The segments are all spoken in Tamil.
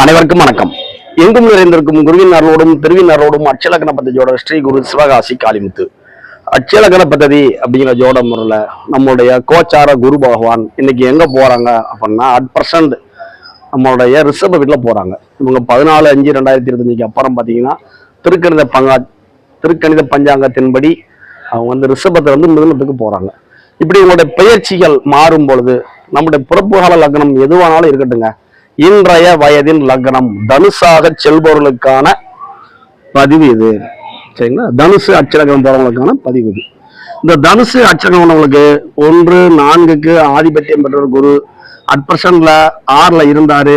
அனைவருக்கும் வணக்கம். எங்கும் நிறைந்திருக்கும் குருவின் அருளோடும் திருவின் அருளோடும் அச்சலக்கண பத்ததியோட ஸ்ரீ குரு சிவகாசி காளிமுத்து. அச்சலக்கண பத்ததி அப்படிங்கிற ஜோட முறையில் நம்மளுடைய கோச்சார குரு பகவான் இன்னைக்கு எங்கே போகிறாங்க அப்படின்னா அட் பர்சன்ட் நம்மளுடைய ரிஷப வீட்டில் போகிறாங்க இவங்க பதினாலு அஞ்சு ரெண்டாயிரத்தி இருபத்தஞ்சுக்கு அப்புறம் பார்த்தீங்கன்னா திருக்கணித பங்கா திருக்கணித பஞ்சாங்கத்தின்படி அவங்க வந்து ரிஷபத்தை வந்து மிதனத்துக்கு போகிறாங்க இப்படி இவங்களுடைய பயிற்சிகள் மாறும் பொழுது நம்முடைய பிறப்புகால லக்னம் எதுவானாலும் இருக்கட்டுங்க இன்றைய வயதின் லக்னம் தனுசாக செல்பவர்களுக்கான பதிவு இது. சரிங்களா? தனுசு அச்சரகம் போறவங்களுக்கான பதிவு இது. இந்த தனுசு அச்சரகம் உள்ளவங்களுக்கு ஒன்று நான்குக்கு ஆதிபத்தியம் பெற்ற குரு அட் பிரசன்ட்ல ஆறுல இருந்தாரு.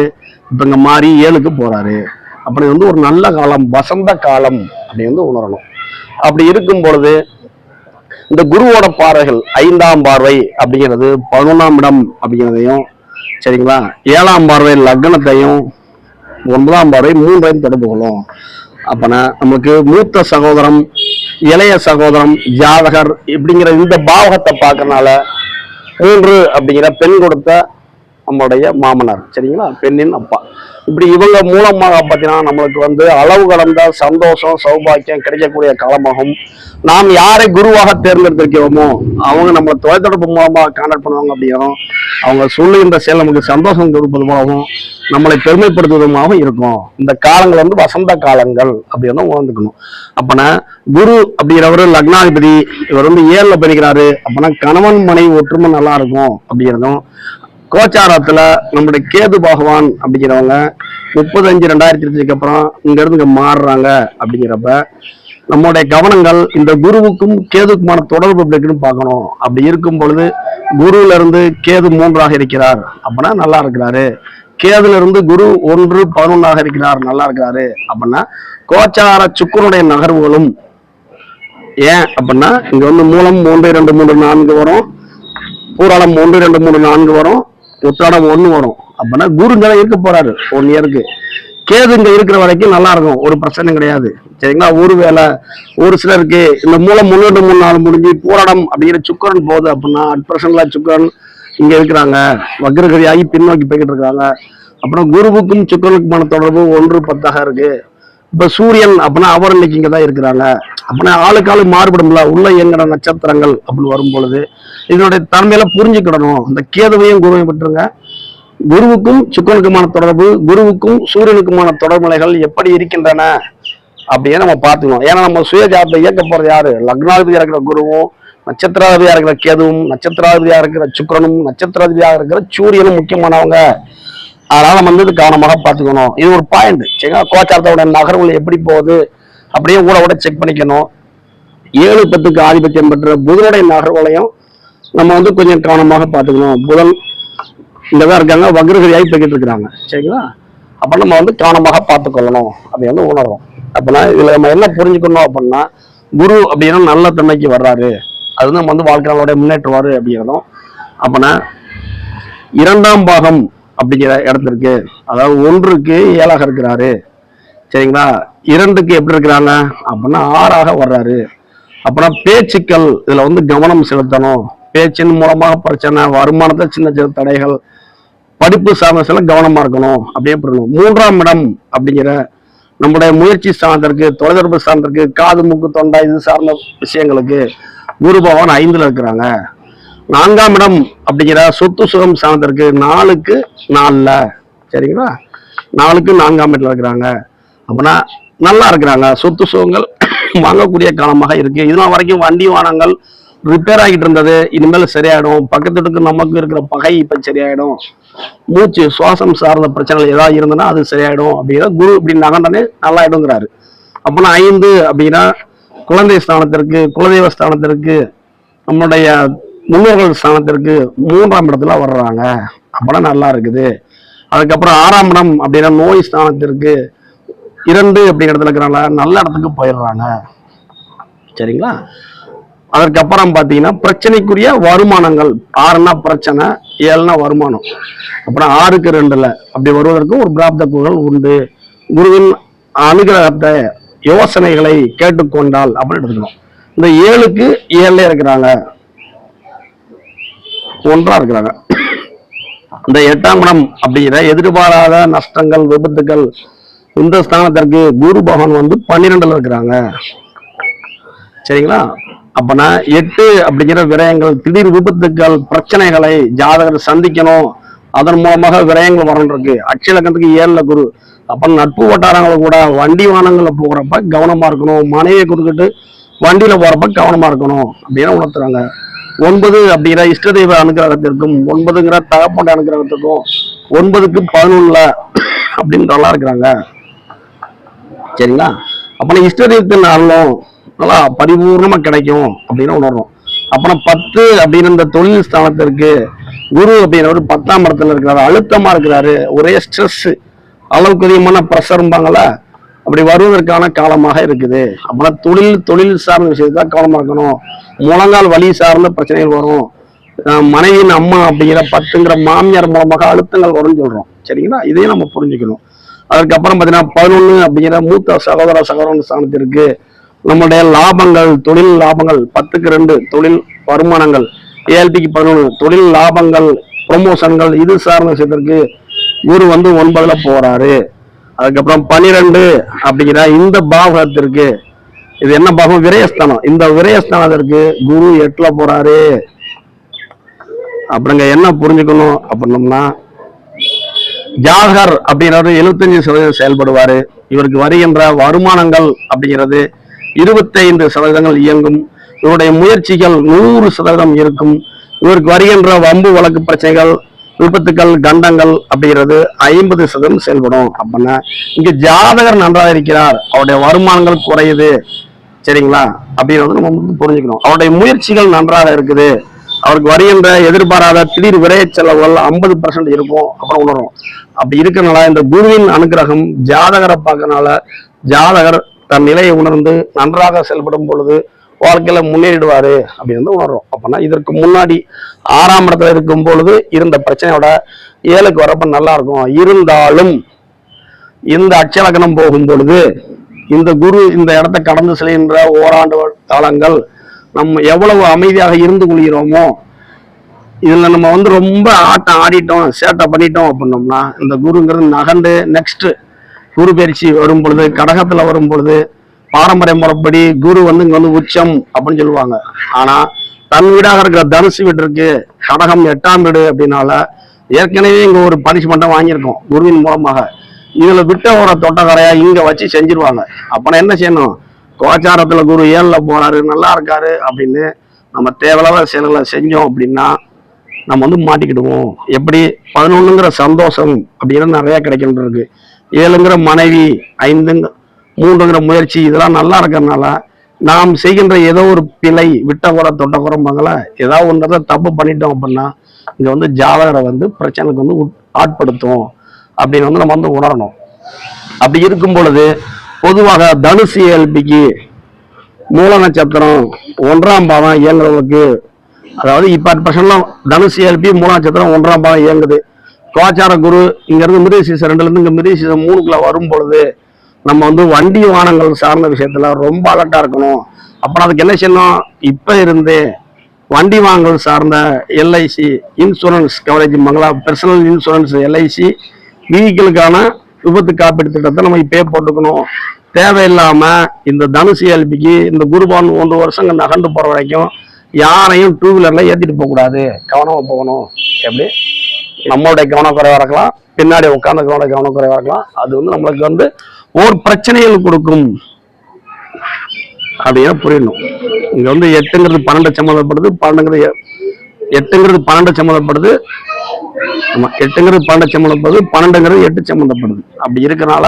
இப்ப இங்க மாறி ஏழுக்கு போறாரு. அப்படி வந்து ஒரு நல்ல காலம் வசந்த காலம் அப்படி வந்து உணரணும். அப்படி இருக்கும் பொழுது இந்த குருவோட பார்வைகள் ஐந்தாம் பார்வை அப்படிங்கிறது பதினொன்றாம் இடம் அப்படிங்கிறதையும் சரிங்களா? ஏழாம் பார்வை லக்னத்தையும் ஒன்பதாம் பார்வை மூன்றையும் தொடர்பு கொள்ளும். அப்பனா நமக்கு மூத்த சகோதரம் இளைய சகோதரம் ஜாதகர் இப்படிங்கிற இந்த பாவகத்தை பார்க்கறனால மூன்று அப்படிங்கிற பெண் கொடுத்த நம்மளுடைய மாமனார். சரிங்களா? பெண்ணின் அப்பா. இப்படி இவங்க மூலமாக பார்த்தீங்கன்னா நம்மளுக்கு வந்து அளவு கடந்த சந்தோஷம் சௌபாக்கியம் கிடைக்கக்கூடிய காலமாகும். நாம் யாரை குருவாக தேர்ந்தெடுத்திருக்கிறோமோ அவங்க நம்மளை தொலைத்தொடர்பு மூலமாக கான்டாக்ட் பண்ணுவாங்க அப்படிங்கிறோம் அவங்க சொல்லுகின்ற செயல் நமக்கு சந்தோஷம் கொடுப்பதுமாகவும் நம்மளை பெருமைப்படுத்துவதுமாகவும் இருக்கும். இந்த காலங்கள் வந்து வசந்த காலங்கள் அப்படின்னு உணர்ந்துக்கணும். அப்பனா குரு அப்படிங்கிறவர் லக்னாதிபதி இவர் வந்து ஏழில் படிக்கிறாரு அப்பனா கணவன் மனைவி ஒற்றுமை நல்லா இருக்கும் அப்படிங்கிறதும் கோச்சாரத்துல நம்முடைய கேது பகவான் அப்படிங்கிறவங்க முப்பத்தஞ்சு ரெண்டாயிரத்தி இருபதுக்கு அப்புறம் இங்க இருந்து இங்க மாறுறாங்க அப்படிங்கிறப்ப நம்முடைய கவனங்கள் இந்த குருவுக்கும் கேதுக்குமான தொடர்பு எப்படி இருக்குன்னு பார்க்கணும். அப்படி இருக்கும் பொழுது குருவில இருந்து கேது மூன்றாக இருக்கிறார் அப்படின்னா நல்லா இருக்கிறாரு. கேதுல இருந்து குரு ஒன்று பதினொன்றாக இருக்கிறார் நல்லா இருக்கிறாரு அப்படின்னா கோச்சார சுக்கரனுடைய நகர்வுகளும் ஏன் அப்படின்னா இங்க வந்து மூலம் மூன்று ரெண்டு மூன்று நான்கு வரும். பூராளம் ஒன்று ரெண்டு மூணு நான்கு வரும். உத்திராடம் ஒன்று வரும் அப்படின்னா குரு இங்கே இருக்க போறாரு. ஒன் இயருக்கு கேது இங்க இருக்கிற வரைக்கும் நல்லா இருக்கும். ஒரு பிரச்சனை கிடையாது. சரிங்களா? ஒரு வேலை ஒரு சிலருக்கு இந்த மூலம் முன்னெண்டு மூணு நாள் முடிஞ்சு போராடம் அப்படிங்கிற சுக்கரன் போகுது அப்படின்னா அட் பிரசன்ல சுக்கரன் இங்க இருக்கிறாங்க. வக்ரகதியாகி பின்னோக்கி போய்கிட்டு இருக்காங்க. அப்புறம் குருவுக்கும் சுக்கரனுக்குமான தொடர்பு ஒன்று பத்தாக இருக்கு. இப்ப சூரியன் அப்படின்னா அவர் இன்னைக்கு இங்க தான் இருக்கிறாங்க. அப்படின்னா ஆளுக்கு ஆளு மாறுபடும்ல. உள்ள இயங்குற நட்சத்திரங்கள் அப்படின்னு வரும் பொழுது இதனுடைய தன்மையில புரிஞ்சுக்கிடணும். அந்த கேதுவையும் குருவையும் விட்டுருங்க குருவுக்கும் சுக்கனுக்குமான தொடர்பு குருவுக்கும் சூரியனுக்குமான தொடர்புலைகள் எப்படி இருக்கின்றன அப்படியே நம்ம பார்த்துக்கணும். ஏன்னா நம்ம சுய ஜாபத்தை இயக்க போறது யாரு? லக்னாதிபதியா இருக்கிற குருவும் நட்சத்திராதிபதியா இருக்கிற கேதுவும் நட்சத்திராதிபதியா இருக்கிற சுக்கரனும் நட்சத்திராதிபதியா இருக்கிற சூரியனும் முக்கியமானவங்க. அதனால நம்ம வந்து கவனமாக பார்த்துக்கணும். இது ஒரு பாயிண்ட் சரிங்களா? கோச்சாரத்தோட நகர்வுகள் எப்படி போகுது அப்படியே ஊட கூட செக் பண்ணிக்கணும். ஏழு பத்துக்கு ஆதிபத்தியம் பெற்ற புதனுடைய நகர்வுகளையும் நம்ம வந்து கொஞ்சம் கவனமாக பார்த்துக்கணும். புதன் இந்த தான் இருக்காங்க. வக்ரகதியாகி போய்கிட்டு இருக்கிறாங்க. சரிங்களா? அப்போ நம்ம வந்து கவனமாக பார்த்துக்கொள்ளணும். அப்படி வந்து உணரும் அப்படின்னா இதில் நம்ம என்ன புரிஞ்சுக்கணும் அப்படின்னா குரு அப்படின்னா நல்ல தன்மைக்கு வர்றாரு. அது வந்து நம்ம வந்து வாழ்க்கையாளோட முன்னேற்றுவாரு அப்படிங்கிறதும். அப்படின்னா இரண்டாம் பாகம் அப்படிங்கிற இடத்திற்கு அதாவது ஒன்றுக்கு ஏழாக இருக்கிறாரு. சரிங்களா? இரண்டுக்கு எப்படி இருக்கிறாங்க அப்படின்னா ஆறாக வர்றாரு. அப்புறம் பேச்சுக்கள் இதுல வந்து கவனம் செலுத்தணும். பேச்சின் மூலமாக பிரச்சனை வருமானத்தை சின்ன சின்ன தடைகள் படிப்பு சார்ந்த சில கவனமா இருக்கணும். அப்படியே பண்ணணும் மூன்றாம் இடம் அப்படிங்கிற நம்முடைய முயற்சி சார்ந்திருக்கு தொலைதொடர்பு சார்ந்திருக்கு காது மூக்கு தொண்டை இது சார்ந்த விஷயங்களுக்கு குரு பகவான் ஐந்துல இருக்கிறாங்க. நான்காம் இடம் அப்படிங்கிற சொத்து சுகம் சார்ந்திருக்கு. நாலுக்கு நாளில் சரிங்களா? நாலுக்கு நான்காம் இடத்துல இருக்கிறாங்க. அப்படின்னா நல்லா இருக்கிறாங்க. சொத்து சுகங்கள் வாங்கக்கூடிய காலமாக இருக்கு. இதனால் வரைக்கும் வண்டி வாகனங்கள் ரிப்பேர் ஆகிட்டு இருந்தது. இனிமேல் சரியாயிடும். பக்கத்து வீட்டுக்கு நமக்கு இருக்கிற பகை இப்போ சரியாயிடும். மூச்சு சுவாசம் சார்ந்த பிரச்சனைகள் ஏதாவது இருந்ததுன்னா அது சரியாயிடும் அப்படிங்கிற குரு இப்படி நகண்டனே நல்லாயிடுங்கிறாரு அப்பனா ஐந்து அப்படின்னா குழந்தை ஸ்தானத்திற்கு குலதெய்வ ஸ்தானத்திற்கு நம்மளுடைய முன்னோர்கள் ஸ்தானத்திற்கு மூன்றாம் இடத்துல வர்றாங்க. அப்படின்னா நல்லா இருக்குது. அதுக்கப்புறம் ஆறாம் இடம் அப்படின்னா நோய் ஸ்தானத்திற்கு இரண்டு அப்படிங்கிற இடத்துல இருக்கிறனால நல்ல இடத்துக்கு போயிடுறாங்க. சரிங்களா? அதற்கப்புறம் பார்த்தீங்கன்னா பிரச்சனைக்குரிய வருமானங்கள். ஆறுனா பிரச்சனை ஏழுனா வருமானம். அப்புறம் ஆறுக்கு ரெண்டுல அப்படி வருவதற்கு ஒரு பிராப்த குரல் உண்டு. குருவின் அனுகிரகத்தை யோசனைகளை கேட்டுக்கொண்டால் அப்படின்னு எடுத்துக்கணும். இந்த ஏழுக்கு ஏழுல இருக்கிறாங்க. ஒன்றா இருக்கிறாங்க. இந்த எட்டாம் இடம் அப்படிங்கிற எதிர்பாராத நஷ்டங்கள் விபத்துகள் இந்த ஸ்தானத்திற்கு குரு பகவான் வந்து பன்னிரெண்டுல இருக்கிறாங்க. சரிங்களா? அப்பனா எட்டு அப்படிங்கிற விரயங்கள் திடீர் விபத்துக்கள் பிரச்சனைகளை ஜாதகர் சந்திக்கணும். அதன் மூலமாக விரயங்கள் வரணும் இருக்கு அட்சலக்கத்துக்கு ஏழுல குரு. அப்ப நட்பு வட்டாரங்களை கூட வண்டி வாகனங்கள்ல போகிறப்ப கவனமா இருக்கணும். மனைவியை கொடுத்துட்டு வண்டியில போறப்ப கவனமா இருக்கணும் அப்படின்னு உணர்த்துறாங்க. ஒன்பது அப்படிங்கிற இஷ்ட தெய்வ அனுகிரகத்திற்கும் ஒன்பதுங்கிற தகப்பண்ட அனுகிரகத்திற்கும் ஒன்பதுக்கு பதினொன்னுல அப்படின்னு நல்லா இருக்கிறாங்க. சரிங்களா? அப்ப இஷ்ட தெய்வத்தின் அருளும் நல்லா பரிபூர்ணமா கிடைக்கும் அப்படின்னு உணர்றோம். அப்புறம் பத்து அப்படின்னு இந்த தொழில் ஸ்தானத்திற்கு குரு அப்படிங்கிறவர் பத்தாம் இடத்துல இருக்கிறாரு அழுத்தமா இருக்கிறாரு ஒரே ஸ்ட்ரெஸ் அளவுக்கு அதிகமான ப்ரெஷரும்பாங்கள அப்படி வருவதற்கான காலமாக இருக்குது. அப்புறம் தொழில் தொழில் சார்ந்த விஷயத்தான் காலமாக இருக்கணும் முழங்கால் வலி சார்ந்த பிரச்சனைகள் வரும். மனைவியின் அம்மா அப்படிங்கிற பத்துங்கிற மாமியார் மூலமாக அழுத்தங்கள் வரும்னு சொல்கிறோம் சரிங்களா? இதையும் நம்ம புரிஞ்சுக்கணும். அதுக்கப்புறம் பார்த்தீங்கன்னா பதினொன்று அப்படிங்கிற மூத்த சகோதர சகோதரன் ஸ்தானத்திற்கு நம்மளுடைய லாபங்கள் தொழில் லாபங்கள் பத்துக்கு ரெண்டு தொழில் வருமானங்கள். ஏஎல்பிக்கு பதினொன்று தொழில் லாபங்கள் ப்ரொமோஷன்கள் இது சார்ந்த விஷயத்திற்கு இவர் வந்து ஒன்பதுல போறாரு. அதுக்கப்புறம் பனிரெண்டு அப்படிங்கிற இந்த பாவகத்திற்கு இது என்ன பாகம் விரயஸ்தானம். இந்த விரயஸ்தானத்திற்கு குரு எட்டுல போறாரு. அப்புறங்க என்ன புரிஞ்சுக்கணும் அப்படின்னோம்னா ஜாகர் அப்படிங்கிறவர் எழுபத்தஞ்சு சதவீதம் செயல்படுவாரு. இவருக்கு வருகின்ற வருமானங்கள் அப்படிங்கிறது இருபத்தைந்து சதவீதங்கள் இயங்கும். இவருடைய முயற்சிகள் நூறு சதவீதம் இருக்கும். இவருக்கு வருகின்ற வம்பு வழக்கு பிரச்சனைகள் விபத்துக்கள் கண்டங்கள் அப்படிங்கிறது ஐம்பது சதவீதம் செயல்படும் அப்படின்னா இங்க ஜாதகர் நன்றாக இருக்கிறார் அவருடைய வருமானங்கள் குறையுது சரிங்களா? அப்படின்னு நம்ம வந்து புரிஞ்சுக்கணும். அவருடைய முயற்சிகள் நன்றாக இருக்குது. அவருக்கு வருகின்ற எதிர்பாராத திடீர் விரைய செலவுகள் ஐம்பது பர்சன்ட் இருக்கும் அப்புறம் உணரும். அப்படி இருக்கிறனால இந்த குருவின் அனுகிரகம் ஜாதகரை பார்க்கறனால ஜாதகர் தன் நிலையை உணர்ந்து நன்றாக செயல்படும் பொழுது வாழ்க்கையில முன்னேறிடுவாரு அப்படின்னு வந்து உணர்றோம் அப்பனா இதற்கு முன்னாடி ஆறாம் இடத்துல இருக்கும் பொழுது இருந்த பிரச்சனையோட ஏழுக்கு வரப்ப நல்லா இருக்கும். இருந்தாலும் இந்த அச்சலக்கணம் போகும் பொழுது இந்த குரு இந்த இடத்த கடந்து செல்கின்ற ஓராண்டு காலங்கள் நம்ம எவ்வளவு அமைதியாக இருந்து கொள்கிறோமோ இதில் நம்ம வந்து ரொம்ப ஆட்டம் ஆடிட்டோம் சேட்டை பண்ணிட்டோம் அப்படின்னோம்னா இந்த குருங்கிறது நகண்டு நெக்ஸ்ட் குரு பயிற்சி வரும் பொழுது கடகத்தில் வரும் பொழுது பாரம்பரிய முறைப்படி குரு வந்து இங்க வந்து உச்சம் அப்படின்னு சொல்லுவாங்க. ஆனா தன் வீடாக இருக்கிற தனுசு வீடு இருக்கு கடகம் எட்டாம் வீடு அப்படின்னால ஏற்கனவே இங்க ஒரு பனிஷ்மெண்ட்டை வாங்கியிருக்கோம் குருவின் மூலமாக. இதுல விட்ட ஒரு தொட்டக்கரையா இங்க வச்சு செஞ்சிருவாங்க. அப்ப என்ன செய்யணும்? கோச்சாரத்துல குரு ஏழுல போறாரு நல்லா இருக்காரு அப்படின்னு நம்ம தேவையில்லாத செயல்களை செஞ்சோம் அப்படின்னா நம்ம வந்து மாட்டிக்கிடுவோம். எப்படி? பதினொன்னுங்கிற சந்தோஷம் அப்படின்னு நிறைய கிடைக்கணும் இருக்கு. ஏழுங்கிற மனைவி ஐந்துங்க மூன்றுங்கிற முயற்சி இதெல்லாம் நல்லா இருக்கிறதுனால நாம் செய்கின்ற ஏதோ ஒரு பிழை விட்ட குறை தொட்ட குறைம்பாங்கள ஏதாவது ஒன்றதை தப்பு பண்ணிட்டோம் அப்படின்னா இங்கே வந்து ஜாதகரை வந்து பிரச்சனைக்கு வந்து உட்- ஆட்படுத்தும் அப்படின்னு வந்து நம்ம வந்து உணரணும். அப்படி இருக்கும் பொழுது பொதுவாக தனுசு ஏல்பிக்கு மூல நட்சத்திரம் ஒன்றாம் பாவம் இயங்குறவங்களுக்கு அதாவது இப்போ பர்சன்ட்லாம் தனுசு ஏல்பி மூல நட்சத்திரம் ஒன்றாம் பாதம் இயங்குது. துவாச்சார குரு இங்கேருந்து மிருகசீசம் ரெண்டுலேருந்து இங்கே மிருகசீசம் மூணுக்குள்ள வரும் பொழுது நம்ம வந்து வண்டி வாகனங்கள் சார்ந்த விஷயத்துல ரொம்ப அலர்ட்டா இருக்கணும். அப்புறம் அதுக்கு என்ன செய்யணும்? இப்ப இருந்தே வண்டி வாங்கல் சார்ந்த LIC insurance coverage Mangala personal insurance LIC வெஹிக்கிளுக்கான விபத்து காப்பீடு திட்டத்தை நம்ம இப்பயே போட்டுக்கணும். தேவையில்லாம இந்த தனுசு எல்பிக்கு இந்த குருபான் ஒன்று வருஷம் நகண்டு போற வரைக்கும் யாரையும் டூ வீலர்ல ஏத்திட்டு போக கூடாது. கவனமா போகணும். எப்படி? நம்மளுடைய கவனக்குறைவா இருக்கலாம். பின்னாடி உட்காந்துக்கிறோட கவனக்குறைவா இருக்கலாம். அது வந்து நம்மளுக்கு வந்து ஓர் பிரச்சனைகள் கொடுக்கும். அப்படின்னா புரியணும்? இங்க வந்து எட்டுங்கிறது பன்னெண்டு சம்மந்தப்படுது பன்னெண்டுங்கிறது எட்டுங்கிறது பன்னெண்டு சம்மந்தப்படுது ஆமா எட்டுங்கிறது பன்னெண்டு சம்மந்தப்படுது பன்னெண்டுங்கிறது எட்டு சம்மந்தப்படுது. அப்படி இருக்கனால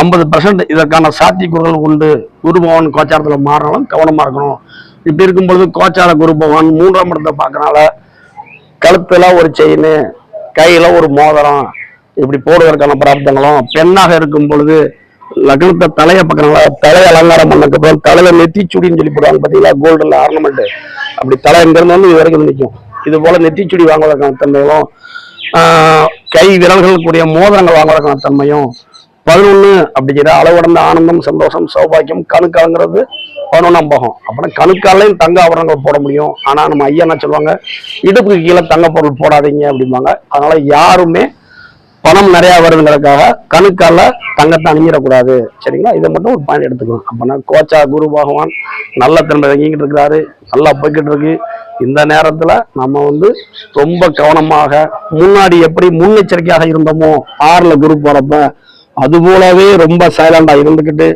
ஐம்பது பர்சன்ட் இதற்கான சாத்தியக்கூறுகள் உண்டு. குரு பகவான் கோச்சாரத்துல மாறினாலும் கவனமா இருக்கணும். இப்படி இருக்கும் பொழுது கோச்சார குருபவன் மூன்றாம் இடத்தை பார்க்கறனால கழுத்துல ஒரு செயின் கையில ஒரு மோதிரம் இப்படி போடுவதற்கான பிராப்தங்களும் பெண்ணாக இருக்கும் பொழுது லக்னத்தை தலையை பக்கனால தலை அலங்காரம் பண்ணதுக்கு அப்புறம் தலையில நெத்திச்சுடின்னு சொல்லி போடுவாங்க பார்த்தீங்களா கோல்டில் ஆர்னமெண்ட் அப்படி தலை இங்கிருந்து வந்து இது வரைக்கும் நிற்கும் இது போல நெத்திச்சுடி வாங்குவதற்கான தன்மைகளும் கை விரல்கள் கூடிய மோதிரங்கள் வாங்குவதற்கான தன்மையும் பதினொன்று அப்படிங்கிற அளவுடந்த ஆனந்தம் சந்தோஷம் சௌபாக்கியம் கணுக்காலங்கிறது பதினொன்றாம் பாகம். அப்புறம் கணுக்காலையும் தங்க ஆபரணங்கள் போட முடியும். ஆனால் நம்ம ஐயா என்ன சொல்லுவாங்க? இடுப்புக்கு கீழே தங்க பொருள் போடாதீங்க அப்படிம்பாங்க. அதனால யாருமே பணம் நிறைய வருதுங்கிறதுக்காக கணுக்கால தங்கத்தை அணிஞ்சிடக்கூடாது. சரிங்களா? இதை மட்டும் ஒரு பாயிண்ட் எடுத்துக்கணும். அப்போனா கோச்சா குரு பகவான் நல்ல திறமை இறங்கிக்கிட்டு இருக்கிறாரு நல்லா போய்கிட்டு இருக்கு இந்த நேரத்தில் நம்ம வந்து ரொம்ப கவனமாக முன்னாடி எப்படி முன்னெச்சரிக்கையாக இருந்தோமோ ஆறில் குரு போகிறப்ப அது போலவே ரொம்ப சைலண்டாக இருந்துக்கிட்டு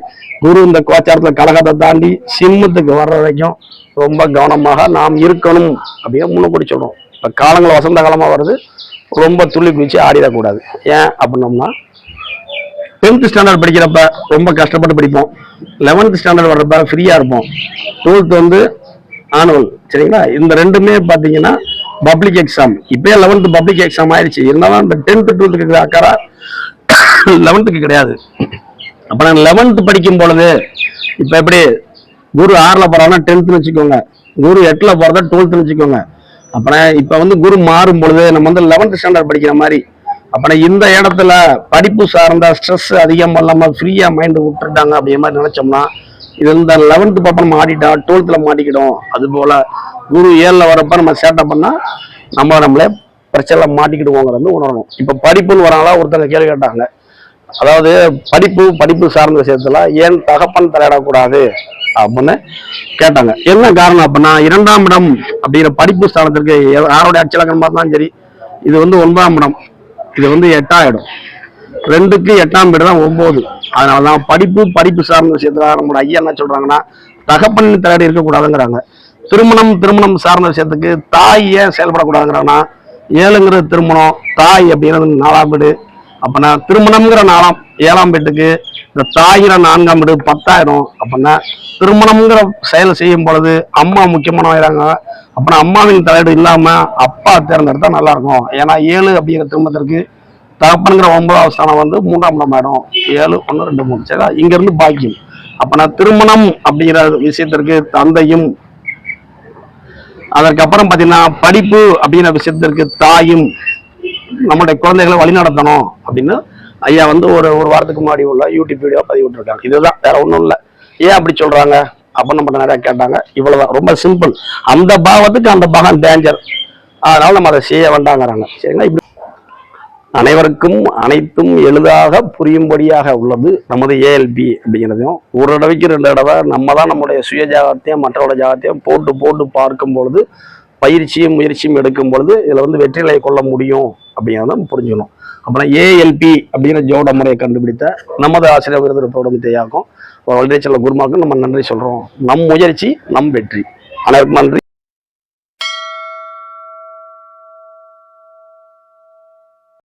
குரு இந்த கோச்சாரத்தில் கலகத்தை தாண்டி சிம்மத்துக்கு வர்ற வரைக்கும் ரொம்ப கவனமாக நாம் இருக்கணும் அப்படின்னு முன்னக்கூடி சொல்றோம். இப்போ காலங்கள் வசந்த காலமாக வருது. ரொம்ப துள்ளி குளிச்சு ஆடிடக்கூடாது. ஏன் அப்படின்னோம்னா டென்த் ஸ்டாண்டர்ட் படிக்கிறப்ப ரொம்ப கஷ்டப்பட்டு படிப்போம். லெவன்த் ஸ்டாண்டர்ட் வர்றப்ப ஃப்ரீயாக இருப்போம். டுவெல்த் வந்து ஆனுவல் சரிங்களா? இந்த ரெண்டுமே பார்த்தீங்கன்னா பப்ளிக் எக்ஸாம் இப்பயே லெவன்த்து பப்ளிக் எக்ஸாம் ஆயிடுச்சு. இருந்தாலும் அந்த டென்த்து டுவெல்த்துக்கு இருக்கிற லெவன்த்துக்கு கிடையாது. அப்போ நான் லெவன்த்து படிக்கும் பொழுது இப்போ எப்படி? குரு ஆறில் போகிறாங்கன்னா டென்த்துன்னு வச்சுக்கோங்க. குரு எட்டில் போறதா டுவெல்த்துன்னு வச்சுக்கோங்க. அப்பனா இப்போ வந்து குரு மாறும் பொழுது நம்ம வந்து லெவன்த் ஸ்டாண்டர்ட் படிக்கிற மாதிரி அப்பனா இந்த இடத்துல படிப்பு சார்ந்த ஸ்ட்ரெஸ் அதிகமாக இல்லாமல் ஃப்ரீயா மைண்டு விட்டுட்டாங்க அப்படிங்கிற மாதிரி நினைச்சோம்னா இது இந்த லெவன்த்து பாப்பா நம்ம ஆடிட்டோம் டுவெல்த்ல மாட்டிக்கிட்டோம். அது போல குரு ஏழில் வரப்ப நம்ம சேட்டை பண்ணா நம்ம நம்மளே பிரச்சனை மாட்டிக்கிடுவோங்கிறது உணரணும். இப்போ படிப்புன்னு வராங்களா ஒருத்தங்க கேள்வி கேட்டாங்க. அதாவது படிப்பு படிப்பு சார்ந்த விஷயத்துல ஏன் தகப்பன் தலையிடக்கூடாது? அப்படின்னு கேட்டாங்க. என்ன காரணம் அப்படின்னா இரண்டாம் இடம் அப்படிங்கிற படிப்பு ஸ்தானத்திற்கு எ- யாருடைய அச்சலக்கணம் பார்த்தாலும் சரி இது வந்து ஒன்பதாம் இடம். இது வந்து எட்டாம் இடம். ரெண்டுக்கு எட்டாம் இடம் தான் ஒன்பது அதனாலதான் படிப்பு படிப்பு சார்ந்த விஷயத்துல நம்மளோட ஐயா என்ன சொல்றாங்கன்னா தகப்பன் தலையிட இருக்கக்கூடாதுங்கிறாங்க. திருமணம் திருமணம் சார்ந்த விஷயத்துக்கு தாய் ஏன் செயல்படக்கூடாதுங்கிறாங்கன்னா ஏழுங்கிறது திருமணம் தாய் அப்படிங்கிறது நாலாம் வீடு. அப்பனா திருமணம்ங்கிற நாலாம் ஏழாம் வீட்டுக்கு இந்த தாயிர நான்காம் வீடு பத்தாயிரம் அப்படின்னா திருமணம்ங்கிற செயல் செய்யும் பொழுது அம்மா முக்கியமானவங்க அப்படின்னா அம்மாவின் தலையீடு இல்லாம அப்பா தேர்ந்தெடுத்தா நல்லா இருக்கும் ஏன்னா ஏழு அப்படிங்கிற திருமணத்திற்கு தகப்பனுங்கிற ஒன்பதாவது ஸ்தானம் வந்து மூன்றாம் இடம் ஆயிடும் ஏழு ஒன்று ரெண்டு மூணு. சரி இங்கேருந்து பாக்கியம். அப்பனா திருமணம் அப்படிங்கிற விஷயத்திற்கு தந்தையும் அதற்கப்புறம் பார்த்தீங்கன்னா படிப்பு அப்படிங்கிற விஷயத்திற்கு தாயும் நம்மளுடைய குழந்தைகளை வழிநடத்தணும் அப்படின்னு ஐயா வந்து ஒரு ஒரு வாரத்துக்கு முன்னாடி உள்ள யூடியூப் வீடியோ பதிவிட்டிருக்காங்க. இதுதான் வேற ஒன்றும் இல்லை. ஏன் அப்படி சொல்றாங்க? அப்படின்னு நம்ம நிறைய கேட்டாங்க. இவ்வளவுதான். ரொம்ப சிம்பிள் அந்த பாவத்துக்கு அந்த பாகம் டேஞ்சர் அதனால நம்ம அதை செய்ய வேண்டாங்கிறாங்க. சரிங்களா? இப்படி அனைவருக்கும் அனைத்தும் எளிதாக புரியும்படியாக உள்ளது நமது ஏஎல்பி அப்படிங்கிறதையும் ஒரு தடவைக்கு ரெண்டு தடவை நம்ம தான் நம்முடைய சுய ஜாகத்தையும் மற்றவருடைய ஜாகத்தையும் போட்டு போட்டு பார்க்கும் பொழுது பயிற்சியும் முயற்சியும் எடுக்கும் பொழுது இதில் வந்து வெற்றிலை கொள்ள முடியும் அப்படிங்கிறத நம்ம புரிஞ்சுக்கணும். அப்புறம் ஏஎல்பி அப்படிங்கிற ஜோட முறையை கண்டுபிடித்த நமது ஆசிரியர் விருது தோடும் தேயாக்கும் செல்ல குருமாக்கும் நம்ம நன்றி சொல்றோம். நம் முயற்சி நம் வெற்றி. அனைவருக்கும் நன்றி.